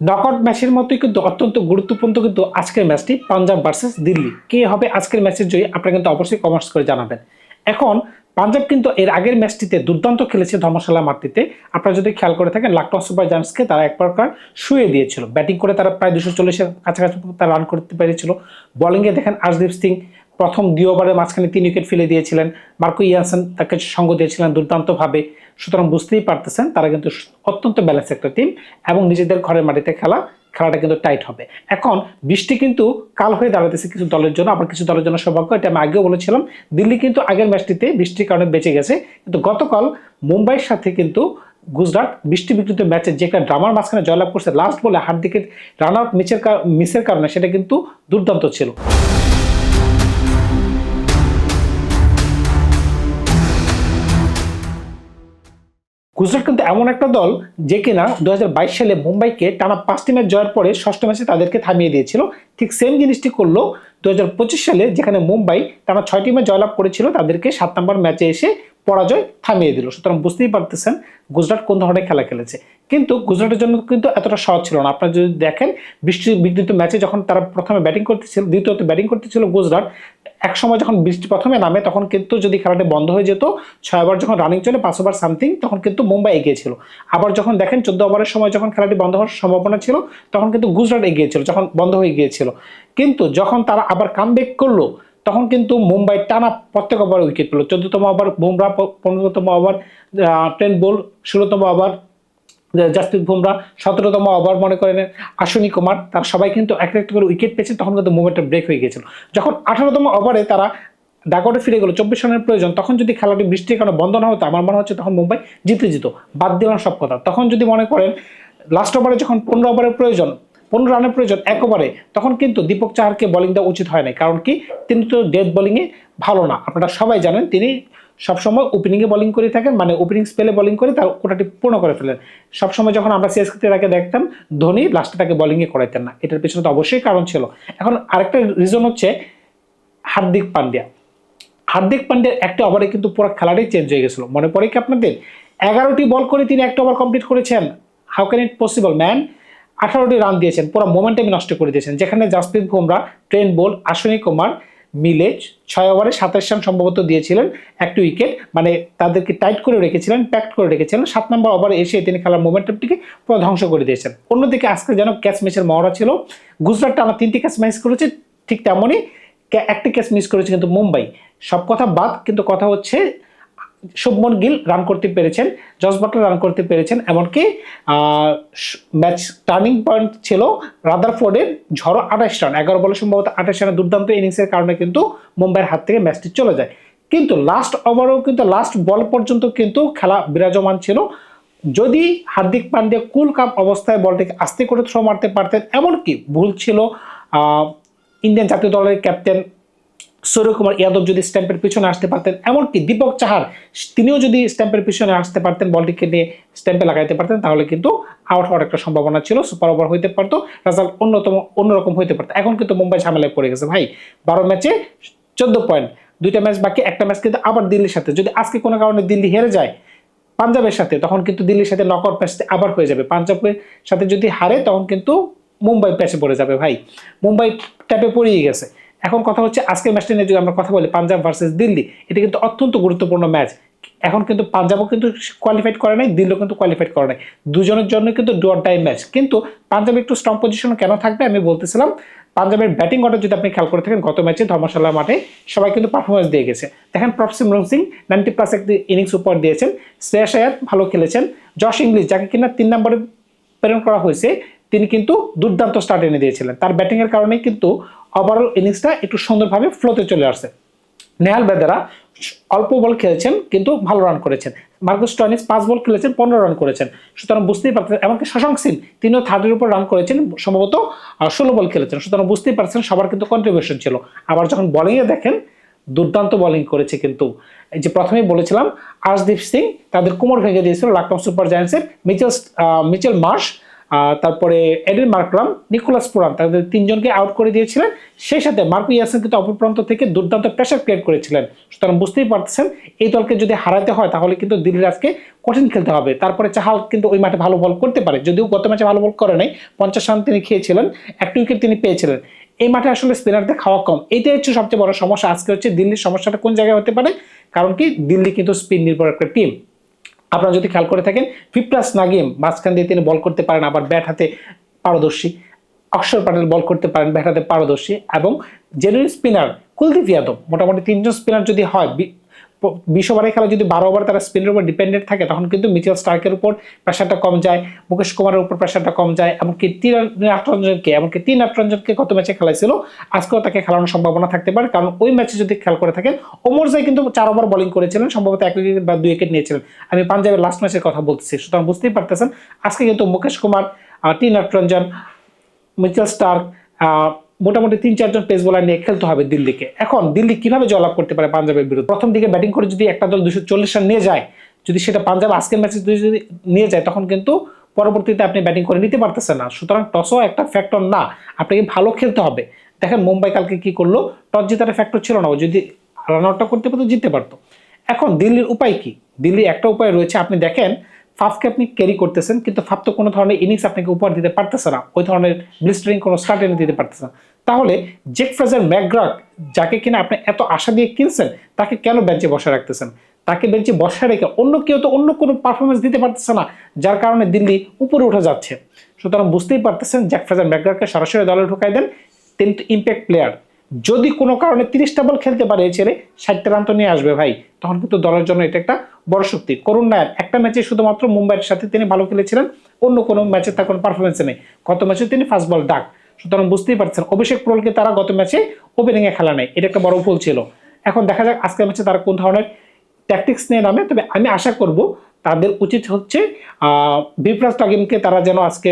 Knockout ম্যাচের মতোই কিন্তু অত্যন্ত গুরুত্বপূর্ণ কিন্তু আজকের ম্যাচটি পাঞ্জাব ভার্সেস দিল্লি কে হবে আজকের ম্যাচের জয়ী, আপনারা কিন্তু অবশ্যই কমার্স করে জানাবেন। এখন পাঞ্জাব কিন্তু এর আগের ম্যাচটিতে দুর্দান্ত খেলেছে ধর্মশালা মাটিতে আপনারা যদি খেয়াল করে থাকেন লাকটন সুপার জায়ান্টসকে তারা এক প্রকার শুয়ে দিয়েছিল। ব্যাটিং করে তারা প্রায় দুশো চল্লিশের কাছাকাছি তারা রান করতে পেরেছিল। বোলিংয়ে দেখেন আর্শদীপ সিং প্রথম দুই মাঝখানে তিন উইকেট ফেলে দিয়েছিলেন। মার্কো ইয়ানসেন তাকে সঙ্গ দিয়েছিলেন দুর্দান্তভাবে। সুতরাং বুঝতেই পারতেছেন, তারা কিন্তু অত্যন্ত ব্যালেন্স একটা টিম এবং নিজেদের ঘরের মাটিতে খেলা খেলাটা কিন্তু টাইট হবে। এখন বৃষ্টি কিন্তু কাল হয়ে দাঁড়াতেছে কিছু দলের জন্য, আবার কিছু দলের জন্য সৌভাগ্য, এটা আমি আগেও বলেছিলাম। দিল্লি কিন্তু আগের ম্যাচটিতে বৃষ্টির কারণে বেঁচে গেছে। কিন্তু গতকাল মুম্বাইয়ের সাথে কিন্তু গুজরাট বৃষ্টি বিকৃত ম্যাচে যে একটা ড্রামার মাঝখানে জয়লাভ করছে লাস্ট বলে হার্দিকের রান আউট মিচের মিসের কারণে সেটা কিন্তু দুর্দান্ত ছিল। গুজরাট কিন্তু এমন একটা দল যে কিনা দু হাজার বাইশ সালে মুম্বাইকে টানা পাঁচটি ম্যাচ জয়ের পরে ষষ্ঠ ম্যাচে তাদেরকে থামিয়ে দিয়েছিল। ঠিক সেম জিনিসটি করল দুই হাজার পঁচিশ সালে যেখানে মুম্বাই টানা ছয়টি ম্যাচ জয়লাভ করেছিল তাদেরকে সাত নম্বর ম্যাচে এসে পরাজয় থামিয়ে দিল। সুতরাং বুঝতেই পারতেছেন গুজরাট কোন ধরনের খেলা খেলেছে। কিন্তু গুজরাটের জন্য কিন্তু এতটা সহজ ছিল না। আপনারা যদি দেখেন, বৃষ্টি বিঘ্নিত ম্যাচে যখন তারা প্রথমে ব্যাটিং করতেছিল, দ্বিতীয়ত ব্যাটিং করতেছিল গুজরাট, এক সময় যখন বৃষ্টি প্রথমে নামে, তখন কিন্তু যদি খেলাটা বন্ধ হয়ে যেত, ছয় ওভার যখন রানিং চলে, পাঁচ ওভার সামথিং তখন কিন্তু মুম্বাই এগিয়েছিল আবার যখন দেখেন, চোদ্দ ওভারের সময় যখন খেলাটি বন্ধ হওয়ার সম্ভাবনা ছিল, তখন কিন্তু গুজরাট এগিয়েছিল যখন বন্ধ হয়ে গিয়েছিল। কিন্তু যখন তারা আবার কাম করল তখন কিন্তু মুম্বাই টানা প্রত্যেক ওভার উইকেট পেল। চোদ্দতম ওভার, বুমরা পনেরোতম ওভার টেন বোল, ষোলোতম ওভার জাসপ্রীত বুমরা সতেরোতম ওভার মনে করেন আশ্বিনী কুমার, তারা সবাই কিন্তু এক একটা করে উইকেট পেয়েছে, তখন কিন্তু মুভমেন্টটা ব্রেক হয়ে গিয়েছিল। যখন আঠারোতম ওভারে তারা ডাকআউটে ফিরে গেল, চব্বিশ রানের প্রয়োজন, তখন যদি খেলাটি বৃষ্টির কারণে বন্ধ না হতো, আমার মনে হচ্ছে তখন মুম্বাই জিতে যেত। বাদ দিলাম সব কথা। তখন যদি মনে করেন লাস্ট ওভারে যখন পনেরো ওভারের প্রয়োজন পনেরো রানের প্রয়োজন এক ওভারে তখন কিন্তু দীপক চাহারকে বোলিং দেওয়া উচিত হয় না কারণ কি? তিনি তো ডেথ বোলিংয়ে ভালো না। আপনারা সবাই জানেন, তিনি সবসময় ওপেনিংয়ে বোলিং করে থাকেন মানে ওপেনিং স্পেলে বোলিং করে, তার কোটাটি পূর্ণ করে ফেলেন। সবসময় যখন আমরা সিএসকে তাকে দেখতাম, ধোনি লাস্টে তাকে বোলিংয়ে করাইতেন না। এটার পেছনে তো অবশ্যই কারণ ছিল। এখন আরেকটা রিজন হচ্ছে হার্দিক পান্ডিয়া। হার্দিক পান্ডিয়ার একটা ওভারে কিন্তু পুরো খেলাটাই চেঞ্জ হয়ে গেছিল। মনে পড়ে কি আপনাদের? এগারোটি বল করে তিনি একটা ওভার কমপ্লিট করেছেন। How can it possible man আঠারোটি রান দিয়েছেন, পুরো মোমেন্টামই নষ্ট করে দিয়েছেন। যেখানে জাসপ্রীত বুমরা ট্রেন বোল আশ্বিনী কুমার মিলেজ ছয় ওভারে সাতাশ রান সম্ভবত দিয়েছিলেন একটি উইকেট মানে তাদেরকে টাইট করে রেখেছিলেন প্যাক্ট করে রেখেছিলেন। সাত নম্বর ওভারে এসে তিনি খেলার মোমেন্টামটিকে পুরো ধ্বংস করে দিয়েছেন। অন্যদিকে আজকে যেন ক্যাচ ম্যাচের মহড়া ছিল গুজরাট টানা তিনটি ক্যাচ ম্যাচ করেছে, ঠিক তেমনই একটি ক্যাচ মিস করেছে কিন্তু মুম্বাই। সব কথা বাদ, কিন্তু কথা হচ্ছে শুভমন গিল রান করতে পেরেছেন, জস বাটলার রান করতে পেরেছেন, এমনকি ম্যাচ টার্নিং পয়েন্ট ছিল রাদারফোর্ডের ঝড়ো আঠাশ রান এগারো বলে সম্ভবত আঠাশ রানের দুর্দান্ত ইনিংসের কারণে কিন্তু মুম্বাইয়ের হাত থেকে ম্যাচটি চলে যায়। কিন্তু লাস্ট ওভারেও কিন্তু লাস্ট বল পর্যন্ত কিন্তু খেলা বিরাজমান ছিল। যদি হার্দিক পান্ডে কুল কাপ অবস্থায় বলটিকে আস্তে করে থ্রো মারতে পারতেন, এমনকি ভুল ছিল ইন্ডিয়ান জাতীয় দলের ক্যাপ্টেন সূর্যকুমার যাদব যদি স্ট্যাম্পের পিছনে আসতে পারতেন, এমনকি দীপক চাহার, তিনিও যদি স্ট্যাম্পের পিছনে আসতে পারতেন, বলটিকে নিয়ে স্ট্যাম্পে লাগাইতে পারতেন, তাহলে কিন্তু আউট হওয়ার একটা সম্ভাবনা ছিল সুপার ওভার হইতে পারতো রেজাল্ট অন্যতম, অন্যরকম হইতে পারতো। এখন কিন্তু মুম্বাই ঝামেলায় পড়ে গেছে। ভাই, বারো ম্যাচে চোদ্দ পয়েন্ট দুইটা ম্যাচ বাকি, একটা ম্যাচ কিন্তু আবার দিল্লির সাথে। যদি আজকে কোনো কারণে দিল্লি হেরে যায় পাঞ্জাবের সাথে, তখন কিন্তু দিল্লির সাথে নকআউট ম্যাচটি আবার হয়ে যাবে। পাঞ্জাবের সাথে যদি হারে, তখন কিন্তু মুম্বাই প্যাচে পড়ে যাবে। ভাই, মুম্বাই ট্যাপে পড়িয়ে গেছে। এখন কথা হচ্ছে, আজকের ম্যাচটা নিয়ে যদি আমরা কথা বলি, পাঞ্জাব ভার্সেস দিল্লি, এটা কিন্তু অত্যন্ত গুরুত্বপূর্ণ ম্যাচ এখন কিন্তু পাঞ্জাবও কিন্তু কোয়ালিফাইড করে নাই, দিল্লিও কিন্তু কোয়ালিফাইড করে নাই। দুজনের জন্য কিন্তু ডু টাইম ম্যাচ কিন্তু পাঞ্জাব একটু স্ট্রং পজিশন কেন থাকবে আমি বলতেছিলাম, পাঞ্জাবের ব্যাটিং অর্ডার যদি আপনি খেয়াল করে থাকেন, গত ম্যাচে ধর্মশালা মাঠে সবাই কিন্তু পারফরমেন্স দিয়ে গেছে। দেখেন প্রফসিমরন সিং নাইনটি প্লাস একটি ইনিংস উপর দিয়েছেন, শ্রেয়াস আয়ার ভালো খেলেছেন। জশ ইংলিশ, যাকে কিনা তিন নম্বরে প্রেরণ করা হয়েছে, তিনি কিন্তু দুর্দান্ত স্টার্ট এনে দিয়েছিলেন। তার ব্যাটিংয়ের কারণেই কিন্তু ওভারঅল ইনিংসটা একটু সুন্দরভাবে ফ্লোতে চলে আসছে। নেহাল বেদারা অল্প বল খেলেছেন, কিন্তু ভালো রান করেছেন। মার্কুস টনিস পাঁচ বল খেলেছেন, পনেরো রান করেছেন। সুতরাং বুঝতেই পারছেন এমনকি শশাঙ্ক সিং, তিনিও থার্ডের উপর রান করেছেন, সম্ভবত ষোলো বল খেলেছেন। সুতরাং বুঝতেই পারছেন, সবার কিন্তু কন্ট্রিবিউশন ছিল। আবার যখন বলিংয়ে দেখেন, দুর্দান্ত বলিং করেছে কিন্তু। এই যে প্রথমেই বলেছিলাম, আর্শদীপ সিং তাদের কোমর ভেঙে দিয়েছিল লাকনৌ সুপার জায়ান্টসের মিচেল মিচেল মার্শ। তারপরে এডেন মার্করাম, নিকোলাস পুরান, তাদের তিনজনকে আউট করে দিয়েছিলেন। সেই সাথে মার্কো ইয়াসিন কিন্তু অপর প্রান্ত থেকে দুর্দান্ত প্রেশার ক্রিয়েট করেছিলেন। সুতরাং বুঝতেই পারতেছেন, এই দলকে যদি হারাতে হয়, তাহলে কিন্তু দিল্লির আজকে কঠিন খেলতে হবে। তারপরে চাহাল কিন্তু ওই মাঠে ভালো বল করতে পারে। যদিও গত ম্যাচে ভালো বল করে নাই, পঞ্চাশ রান তিনি খেয়েছিলেন একটা উইকেট তিনি পেয়েছিলেন। এই মাঠে আসলে স্পিনারদের খাওয়া কম। এটাই হচ্ছে সবচেয়ে বড় সমস্যা। আজকে হচ্ছে দিল্লির সমস্যাটা কোন জায়গায় হতে পারে? কারণ কি, দিল্লি কিন্তু স্পিন নির্ভর একটা টিম আপনারা যদি খেয়াল করে থাকেন ফিপ্রাস নাগিম মাঝখান দিয়ে তিনি বল করতে পারেন, আবার ব্যাট হাতে পারদর্শী। অক্ষর প্যাটেল বল করতে পারেন ব্যাট হাতে পারদর্শী এবং জেনুইন স্পিনার কুলদীপ যাদব, মোটামুটি তিনজন স্পিনার যদি হয় বিশ ওভারের খেলা যদি বারো ওভার তারা স্পিনের উপর ডিপেন্ডেন্ট থাকে, তখন কিন্তু মিচেল স্টার্কের উপর প্রেশারটা কম যায়, মুকেশ কুমারের উপর প্রেশারটা কম যায়, এমনকি তিন আটরঞ্জনকে এমনকি তিন আটরঞ্জনকে গত ম্যাচে খেলাইছিল। আজকেও তাকে খেলানোর সম্ভাবনা থাকতে পারে, কারণ ওই ম্যাচে যদি খেয়াল করে থাকেন, ওমর জাই কিন্তু চার ওভার বোলিং করেছিলেন, সম্ভবত এক উইকেট বা দুই উইকেট নিয়েছিলেন। আমি পাঞ্জাবের লাস্ট ম্যাচের কথা বলতেছি, সুতরাং বুঝতেই পারতেছেন, আজকে কিন্তু Mukesh Kumar T Natarajan Mitchell Starc মোটামুটি তিন, চারজন পেস বোলার নিয়ে খেলতে হবে দিল্লিকে। এখন দিল্লি কীভাবে জয়লাভ করতে পারে পাঞ্জাবের বিরুদ্ধে? প্রথম দিকে ব্যাটিং করে যদি একটা দল দুশো চল্লিশ রান নিয়ে যায়, যদি সেটা পাঞ্জাব আজকের ম্যাচে যদি নিয়ে যায়, তখন কিন্তু পরবর্তীতে আপনি ব্যাটিং করে নিতে পারতেছেন না। সুতরাং টসও একটা ফ্যাক্টর না, আপনাকে ভালো খেলতে হবে। দেখেন মুম্বাই কালকে কি করল? টস জেতার ফ্যাক্টর ছিল না, ও যদি রান আউটটা করতে পারতো, জিততে পারতো। এখন দিল্লির উপায় কি? দিল্লির একটা উপায় রয়েছে, আপনি দেখেন, ফাফকে আপনি ক্যারি করতেছেন, কিন্তু ফাফ তো কোনো ধরনের ইনিংস আপনাকে উপহার দিতে পারতেছে না। ওই ধরনের ব্লিস্টারিং কোনো স্টার্ট এনে দিতে পারতেছে না। তাহলে জেক ফ্রেজার ম্যাকগ্রাক যাকে কিনা আপনি এত আশা দিয়ে কিনছেন, তাকে কেন বেঞ্চে বসে রাখতেছেন? তাকে বেঞ্চে বসে রেখে অন্য কেউ তো অন্য কোনো পারফরমেন্স দিতে পারতেছে না, যার কারণে দিল্লি উপরে উঠে যাচ্ছে। সুতরাং বুঝতেই পারতেছেন জ্যাক ফ্রেজার ম্যাকগ্রাককে সরাসরি দলে ঢুকাই দেন, তিনি তো ইম্প্যাক্ট প্লেয়ার যদি কোনো কারণে তিরিশটা বল খেলতে পারে এই ছেলে ষাটটা রান তো নিয়ে আসবে ভাই, তখন কিন্তু দলের জন্য এটা একটা বড় শক্তি। করুণ নায়ার একটা ম্যাচে শুধুমাত্র মুম্বাইয়ের সাথে তিনি ভালো খেলেছিলেন, অন্য কোনো ম্যাচে তার কোনো পারফরমেন্সে নেই। গত ম্যাচে তিনি ফার্স্ট বল ডাক। সুতরাং বুঝতেই পারছেন, অভিষেক পোলকে তারা গত ম্যাচে ওপেনিংয়ে খেলা নেই। এটা একটা বড় ভুল ছিল। এখন দেখা যাক আজকের ম্যাচে তারা কোন ধরনের ট্যাকটিক্স নিয়ে নামে। তবে আমি আশা করব তাদের উচিত হচ্ছে বিপ্রাস টাগিমকে তারা যেন আজকে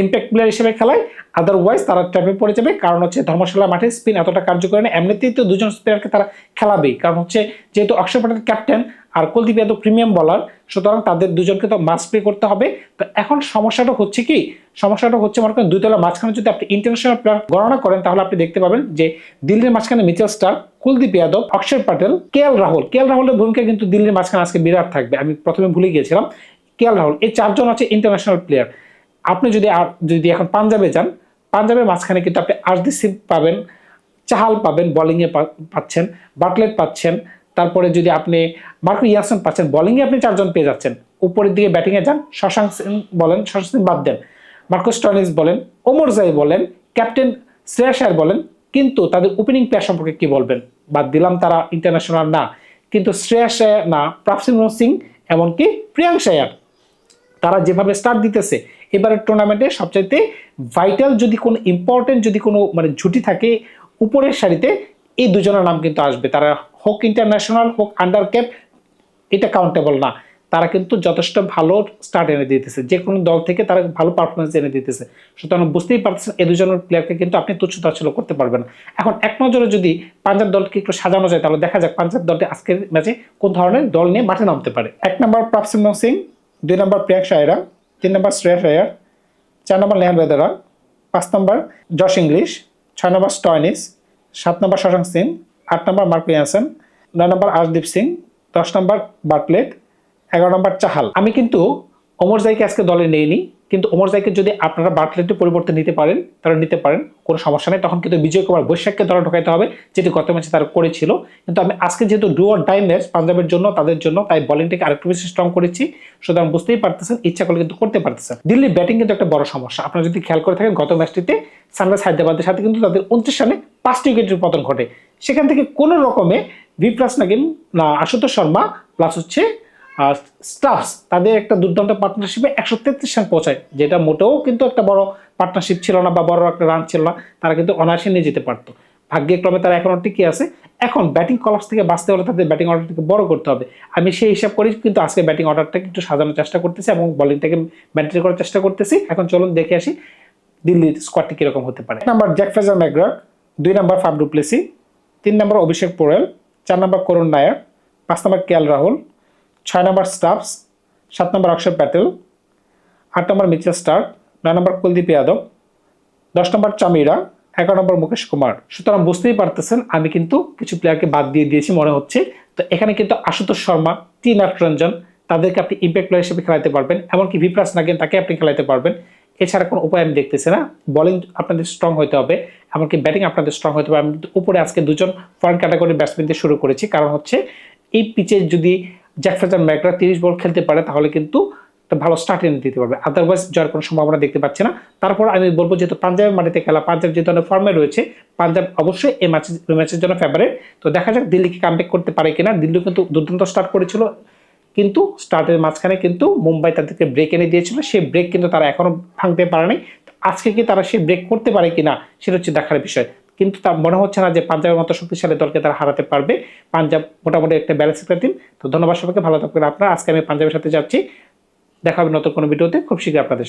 ইম্প্যাক্ট প্লেয়ার হিসেবে খেলায়। আদারওয়াইজ তারা ট্র্যাপে পড়ে যাবে। কারণ হচ্ছে ধর্মশালা মাঠে স্পিন এতটা কার্যকরী না। এমনিতেই তো দুজন স্পিনারকে তারা খেলাবেই। কারণ হচ্ছে যেহেতু অক্ষর প্যাটেল ক্যাপ্টেন আর কুলদীপ যাদব প্রিমিয়াম বলার সুতরাং তাদের দুজনকে তো মাস্ট প্লে করতে হবে। তো এখন সমস্যাটা হচ্ছে কি? সমস্যাটা হচ্ছে মনে করেন দুই তলার মাঝখানে যদি আপনি ইন্টারন্যাশনাল প্লেয়ার গণনা করেন, তাহলে আপনি দেখতে পাবেন যে দিল্লির মাঝখানে মিচেল স্টার কুলদীপ যাদব, অক্ষর প্যাটেল কে এল রাহুল। কে এল রাহুলের ভূমিকা কিন্তু দিল্লির মাঝখানে আজকে বিরাট থাকবে। আমি প্রথমে ভুলে গিয়েছিলাম। কে এল রাহুল, এই চারজন আছে ইন্টারন্যাশনাল প্লেয়ার আপনি যদি আর- যদি এখন পাঞ্জাবে যান, পাঞ্জাবের মাঝখানে কিন্তু আপনি আরদি সিং পাবেন, চাহাল পাবেন বোলিংয়ে পাচ্ছেন, বাটলেট পাচ্ছেন তারপরে যদি আপনি মার্কো ইয়াসন পাচ্ছেন, বোলিংয়ে আপনি চারজন পেয়ে যাচ্ছেন। উপরের দিকে ব্যাটিংয়ে যান, শশাঙ্ক সিং বলেন, শশাঙ্ক সিং বাদ দেন। মার্কো স্টনিস বলেন, ওমর জাই বলেন, ক্যাপ্টেন শ্রেয়াস আয়ার বলেন, কিন্তু তাদের ওপেনিং প্লেয়ার সম্পর্কে কি বলবেন? বাদ দিলাম, তারা ইন্টারন্যাশনাল না, কিন্তু শ্রেয়াস না প্রাপসিংহ সিং এমনকি প্রিয়াংশ আয়ার তারা যেভাবে স্টার্ট দিতেছে, এবারের টুর্নামেন্টে সবচাইতে ভাইটাল যদি কোনো ইম্পর্টেন্ট যদি কোনো মানে ঝুটি থাকে, উপরের সারিতে এই দুজনের নাম কিন্তু আসবে। তারা হোক ইন্টারন্যাশনাল, হোক আন্ডার ক্যাপ এটা কাউন্টেবল না। তারা কিন্তু যথেষ্ট ভালো স্টার্ট এনে দিতেছে। যে কোনো দল থেকে তারা ভালো পারফরমেন্স এনে দিতেছে। সুতরাং বুঝতেই পারছেন এ দুজনের প্লেয়ারকে কিন্তু আপনি তুচ্ছ তাচ্ছল্য করতে পারবেন এখন এক নজরে যদি পাঞ্জাব দলকে একটু সাজানো যায়, তাহলে দেখা যাক পাঞ্জাব দলটি আজকের ম্যাচে কোন ধরনের দল নিয়ে মাঠে নামতে পারে। এক নম্বর প্রাপসিং সিং, দুই নম্বর প্রিয়াঙ্ক আয়রা তিন নম্বর শ্রেয়াস আয়ার চার নম্বর লেহান বেদারা, পাঁচ নম্বর জশ ইংলিশ, ছয় নম্বর স্টয়নিস, সাত নম্বর শশাঙ্ক সিং আট নম্বর মার্ক ইয়াসেন নয় নম্বর আশদীপ সিং, দশ নম্বর বাটলেট এগারো নম্বর চাহাল। আমি কিন্তু ওমর জাইকে আজকে দলে নেইনি, কিন্তু ওমর জাইকে যদি আপনারা বাটলেটের পরিবর্তে নিতে পারেন, তারা নিতে পারেন, কোনো সমস্যা নেই। তখন কিন্তু বিজয় কুমার বৈশাখকে দলে ঢোকাইতে হবে, যেটি গত ম্যাচে তারা করেছিল। কিন্তু আমি আজকে যেহেতু ডু অর ডাই ম্যাচ পাঞ্জাবের জন্য, তাদের জন্য, তাই বলিংটাকে আরেকটু বেশি স্ট্রং করেছি। সুতরাং বুঝতেই পারতেছেন, ইচ্ছা করলে কিন্তু করতে পারতেছেন। দিল্লির ব্যাটিং কিন্তু একটা বড় সমস্যা। আপনারা যদি খেয়াল করে থাকেন, গত ম্যাচটিতে সানরাইজ হায়দ্রাবাদের সাথে কিন্তু তাদের উনত্রিশ রানে পাঁচটি উইকেটের পতন ঘটে। সেখান থেকে কোনো রকমে ভি প্লাস নাগিন, না, আশুতোষ শর্মা প্লাস হচ্ছে স্টাফস তাদের একটা দুর্দান্ত পার্টনারশিপে একশো তেত্রিশ রান পৌঁছায়, যেটা মোটেও কিন্তু একটা বড় পার্টনারশিপ ছিল না বা বড় একটা রান ছিল না, তারা কিন্তু অনায়াসে নিয়ে যেতে পারতো। ভাগ্যক্রমে তারা এখনও টিকে আছে। এখন ব্যাটিং কলাপস থেকে বাঁচতে হলে তাদের ব্যাটিং অর্ডারটাকে বড় করতে হবে। আমি সেই হিসাব করি কিন্তু আজকে ব্যাটিং অর্ডারটাকে একটু সাজানোর চেষ্টা করতেছি এবং বলিংটাকে মেনটেন করার চেষ্টা করতেছি। এখন চলুন দেখে আসি দিল্লির স্কোয়াডটি কীরকম হতে পারে। নাম্বার জ্যাক ফেজার ম্যাগ্রাক দুই নম্বর ফাফ ডুপ্লেসি তিন নম্বর অভিষেক পোরেল চার নম্বর করুণ নায়ার পাঁচ নম্বর কেএল রাহুল, ছয় নম্বর স্টাফস, সাত নম্বর অক্ষর প্যাটেল, আট নম্বর মিচেল স্টার্ক, নয় নম্বর কুলদীপ যাদব, দশ নম্বর চামিরা, এগারো নম্বর মুকেশ কুমার। সুতরাং বুঝতেই পারতেছেন, আমি কিন্তু কিছু প্লেয়ারকে বাদ দিয়ে দিয়েছি, মনে হচ্ছে। তো এখানে কিন্তু আশুতোষ শর্মা টি নাটরঞ্জন তাদেরকে আপনি ইম্প্যাক্ট প্লেয়ার হিসেবে খেলাতে পারবেন, এমনকি ভিপ্রাস নাগেন, তাকে আপনি খেলাতে পারবেন। এছাড়া কোনো উপায় আমি দেখতেছি না। বোলিং আপনাদের স্ট্রং হতে হবে, এমনকি ব্যাটিং আপনাদের স্ট্রং হতে হবে। আমি উপরে আজকে দুজন ফরেন ক্যাটাগরির ব্যাটসম্যান দিয়ে শুরু করেছি। কারণ হচ্ছে, এই পিচে যদি জ্যাকফ্রাজার ম্যাকরা তিরিশ বল খেলতে পারে, তাহলে কিন্তু ভালো স্টার্ট এনে দিতে পারবে। আদারওয়াইজ জয়ের কোনো সম্ভাবনা দেখতে পাচ্ছি না। তারপর আমি বলব, যেহেতু পাঞ্জাবের মাটিতে খেলা, পাঞ্জাব যে ধরনের ফর্মে রয়েছে, পাঞ্জাব অবশ্যই এই ম্যাচে ম্যাচের জন্য ফেভারেট তো দেখা যাক দিল্লিকে কামব্যাক করতে পারে কিনা। দিল্লি কিন্তু দুর্দান্ত স্টার্ট করেছিল। কিন্তু স্টার্টের মাঝখানে কিন্তু মুম্বাই তাদেরকে ব্রেক এনে দিয়েছিল। সেই ব্রেক কিন্তু তারা এখনও ভাঙতে পারেনি আজকে কি তারা সেই ব্রেক করতে পারে কিনা সেটা হচ্ছে দেখার বিষয়। কিন্তু তার মনে হচ্ছে না যে পাঞ্জাবের মতো শক্তিশালী দলকে তারা হারাতে পারবে। পাঞ্জাব মোটামুটি একটা ব্যালেন্স একটা টিম তো ধন্যবাদ সবাইকে, ভালো থাকবেন আপনারা। আজকে আমি পাঞ্জাবের সাথে যাচ্ছি। দেখা হবে নতুন কোনো ভিডিওতে। খুব শীঘ্রই আপনাদের সাথে।